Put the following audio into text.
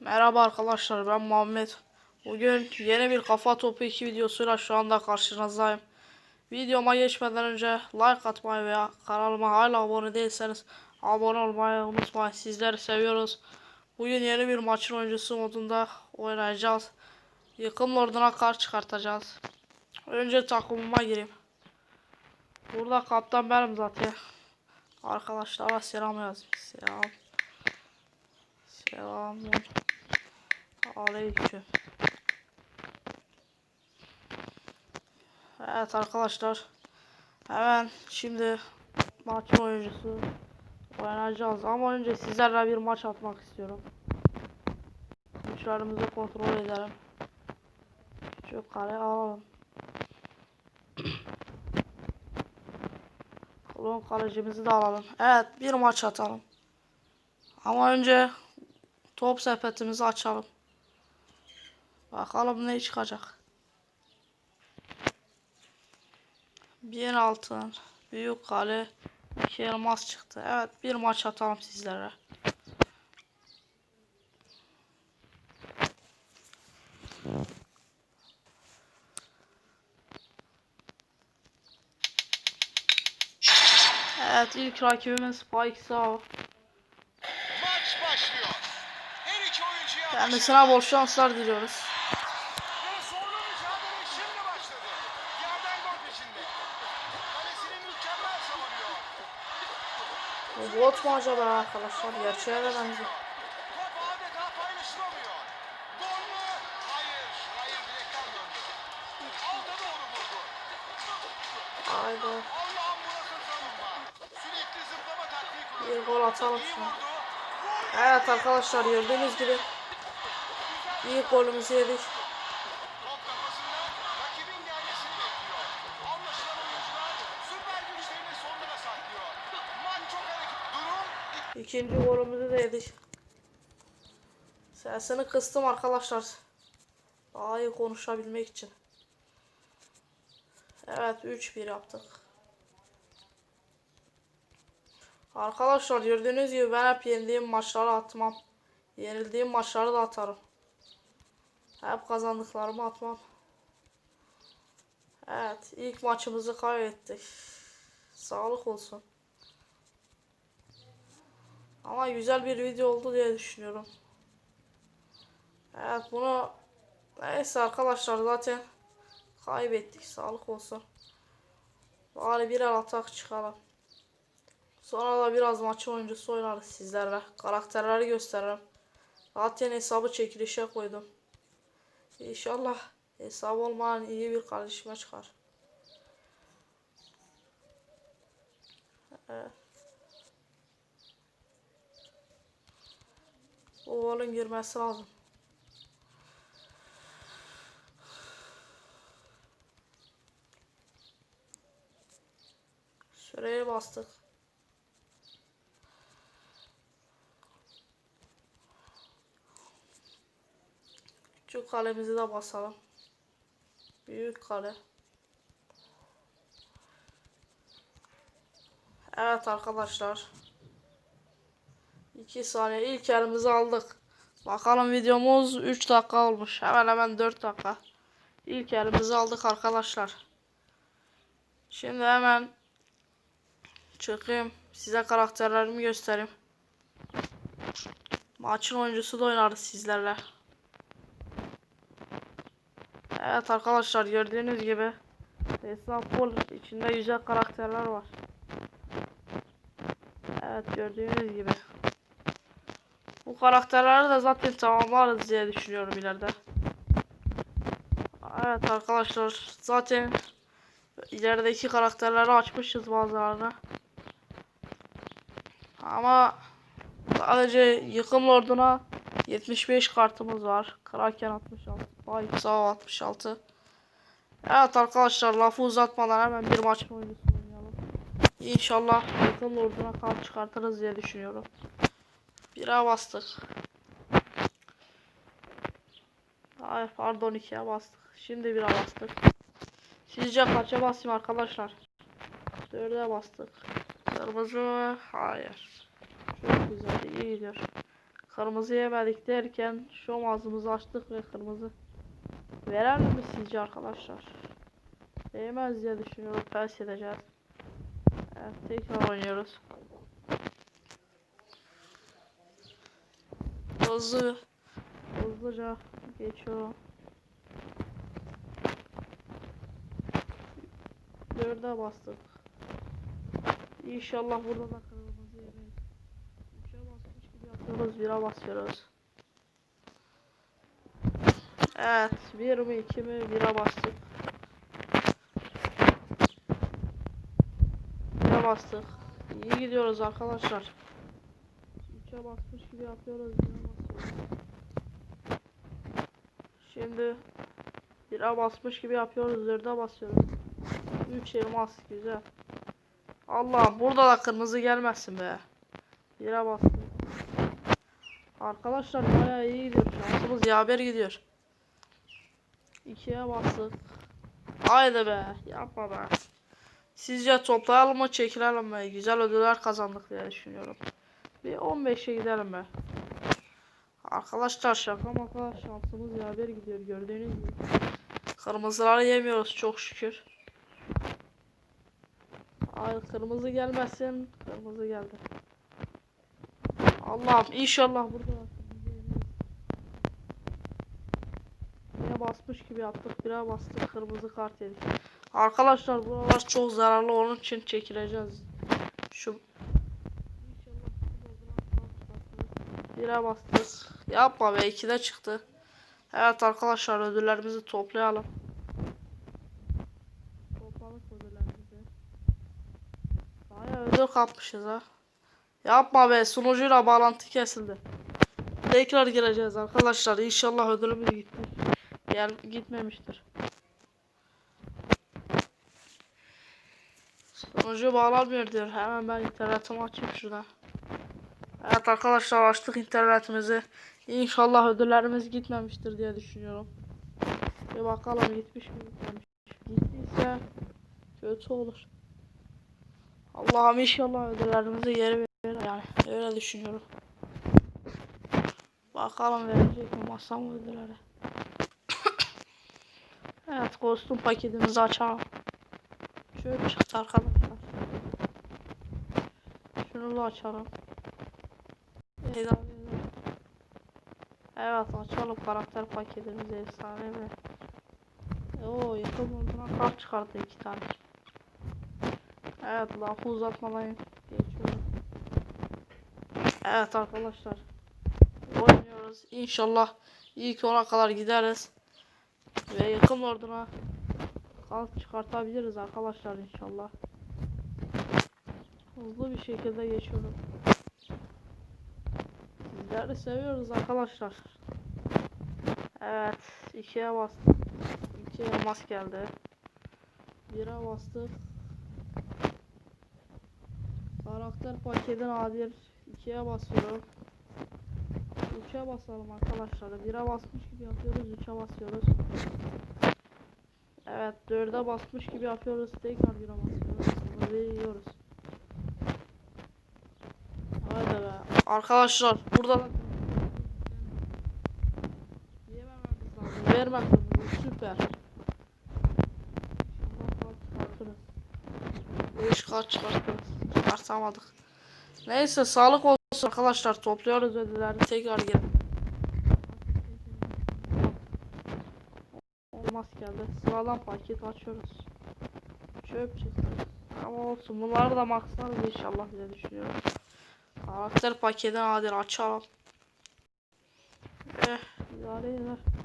Merhaba arkadaşlar ben Muhammed. Bugün yeni bir kafa topu 2 videosuyla şu anda karşınızdayım. Videoma geçmeden önce like atmayı veya kanalıma hala abone değilseniz abone olmayı unutmayın. Sizleri seviyoruz. Bugün yeni bir maçın oyuncusu modunda oynayacağız. Yıkım lorduna kar çıkartacağız. Önce takımıma gireyim. Burada kaptan benim zaten. Arkadaşlara selam yazayım. Selam. Selamun aleyküm. Evet arkadaşlar. Hemen şimdi maçın oyuncusu oynayacağız. Ama önce sizlerle bir maç atmak istiyorum. Güçlerimizi kontrol edelim. Şu kare alalım. Kolon kalecimizi de alalım. Evet bir maç atalım. Ama önce top sepetimizi açalım. Bakalım ne çıkacak. Bir altın, büyük kale, iki elmas çıktı. Evet bir maç atalım sizlere. Evet ilk rakibimiz Spike Sağ. Maç başlıyor. Her iki oyuncuya Kendisine bol şanslar diliyoruz. Bot mu acaba arkadaşlar? Gerçeğe de benziyor. Haydi. Bir gol atalım İyi. Vur. Evet arkadaşlar gördüğünüz gibi ilk golümüzü yedik. İkinci golümüzü de yedik. Sesini kıstım arkadaşlar. Daha iyi konuşabilmek için. Evet 3-1 yaptık. Arkadaşlar gördüğünüz gibi ben hep yendiğim maçları atmam. Yenildiğim maçları da atarım. Hep kazandıklarımı atmam. Evet ilk maçımızı kaybettik. Sağlık olsun. Ama güzel bir video oldu diye düşünüyorum. Evet bunu neyse arkadaşlar zaten kaybettik. Sağlık olsun. Bari birer atak çıkalım. Sonra da biraz maçın oyuncusu oynarız sizlerle. Karakterleri gösteririm. Zaten hesabı çekilişe koydum. İnşallah hesabı olmayan iyi bir kardeşime çıkar. Evet. O golün girmesi lazım. Süreye bastık. Küçük kalemizi de basalım. Büyük kale. Evet arkadaşlar. 2 saniye ilk yerimizi aldık. Bakalım videomuz 3 dakika olmuş. Hemen hemen 4 dakika. İlk yerimizi aldık arkadaşlar. Şimdi hemen çıkayım. Size karakterlerimi göstereyim. Maçın oyuncusu da oynarız sizlerle. Evet arkadaşlar gördüğünüz gibi hesap full içinde güzel karakterler var. Evet gördüğünüz gibi. Bu karakterleri de zaten tamamlarız diye düşünüyorum ileride. Evet arkadaşlar zaten ilerideki karakterleri açmışız bazılarını. Ama sadece yıkım lorduna 75 kartımız var. Kraken 66, Baysa 66. Evet arkadaşlar lafı uzatmadan hemen bir maç oyuncusu oynayalım. İnşallah yıkım lorduna kart çıkartırız diye düşünüyorum. Bire bastık. Ay pardon ikiye bastık. Şimdi bire bastık. Sizce kaça basayım arkadaşlar? Dörde bastık. Kırmızı mı? Hayır. Çok güzel iyi gidiyor. Kırmızı yemedik derken şu ağzımızı açtık ve kırmızı verer mi sizce arkadaşlar? Değmez diye düşünüyorum. Pes edeceğiz. Evet tekrar oynuyoruz. Hızlı hızlıca geçiyorum. Dörde bastık. İnşallah burada da kırmızı yemeyiz. Üçe basmış gibi yapıyoruz. Bire basıyoruz. Evet. Bir mi iki mi? Bire bastık. Bire bastık. İyi gidiyoruz arkadaşlar. Üçe basmış gibi yapıyoruz. Bire Şimdi bire basmış gibi yapıyoruz. Dörde basıyoruz. Üç elmas. Güzel. Allah burada da kırmızı gelmesin be. Bire bastım. Arkadaşlar bayağı iyi gidiyor. Şansımız yaver gidiyor. İkiye bastık. Haydi be. Yapma be. Sizce toplayalım mı çekilelim mi? Güzel ödüller kazandık diye düşünüyorum. Bir 15'e gidelim be. Arkadaşlar şaka maka şansımız yaver gidiyor gördüğünüz gibi. Kırmızıları yemiyoruz çok şükür. Ay kırmızı gelmesin. Kırmızı geldi. Allah'ım inşallah burada. Bire basmış gibi yaptık. Bire bastık. Kırmızı kart yedik. Arkadaşlar buralar çok zararlı onun için çekileceğiz. Şu İnşallah şu bozduran kart çıkartırız. Bire bastık. Yapma be ikide çıktı. Evet arkadaşlar ödüllerimizi toplayalım. Topladık ödüllerimizi. Bayağı ödül kapmışız ha. Yapma be sunucuyla bağlantı kesildi. Tekrar gireceğiz arkadaşlar. İnşallah ödülümüz gitti. Gel gitmemiştir. Sunucu bağlanmıyor diyor. Hemen ben internetimi açayım şuradan. Evet arkadaşlar açtık internetimizi. İnşallah ödüllerimiz gitmemiştir diye düşünüyorum. Bir bakalım gitmiş mi gitmemiş. Gittiyse kötü olur. Allah'ım inşallah ödüllerimizi geri verir yani öyle düşünüyorum. Bakalım verecek mi masam ödülleri. evet kostüm paketimizi açalım. Şöyle çıktı arkadaşlar. Şunu da açalım. Tedavi edelim. Evet açalım karakter paketimizi efsane mi? Oo yakın olduğuna kart çıkardı iki tane. Evet lafı uzatmadan geçiyorum. Evet arkadaşlar. Oynuyoruz. İnşallah ilk ona kadar gideriz. Ve yakın orduna kart çıkartabiliriz arkadaşlar inşallah. Hızlı bir şekilde geçiyorum. Sizleri seviyoruz arkadaşlar. Evet. ikiye bastık. İki elmas geldi. Bire bastık. Karakter paketin adil. ikiye basıyorum. Üçe basalım arkadaşlar. Bire basmış gibi yapıyoruz. Üçe basıyoruz. Evet. Dörde basmış gibi yapıyoruz. Tekrar bire basıyoruz. Bunu yiyoruz. Haydi be. Arkadaşlar burada da Yemememiz lazım. Verme kırmızı. Süper. İnşallah kart çıkartırız. 5 kart çıkartırız. Çıkartamadık. Neyse sağlık olsun arkadaşlar. Topluyoruz ödüllerini. Tekrar gel. Olmaz geldi. Sıradan paket açıyoruz. Çöp çıktı. Ama olsun. Bunları da maxlarız inşallah diye düşünüyorum. Karakter paketini adil açalım. Eh, idare eder.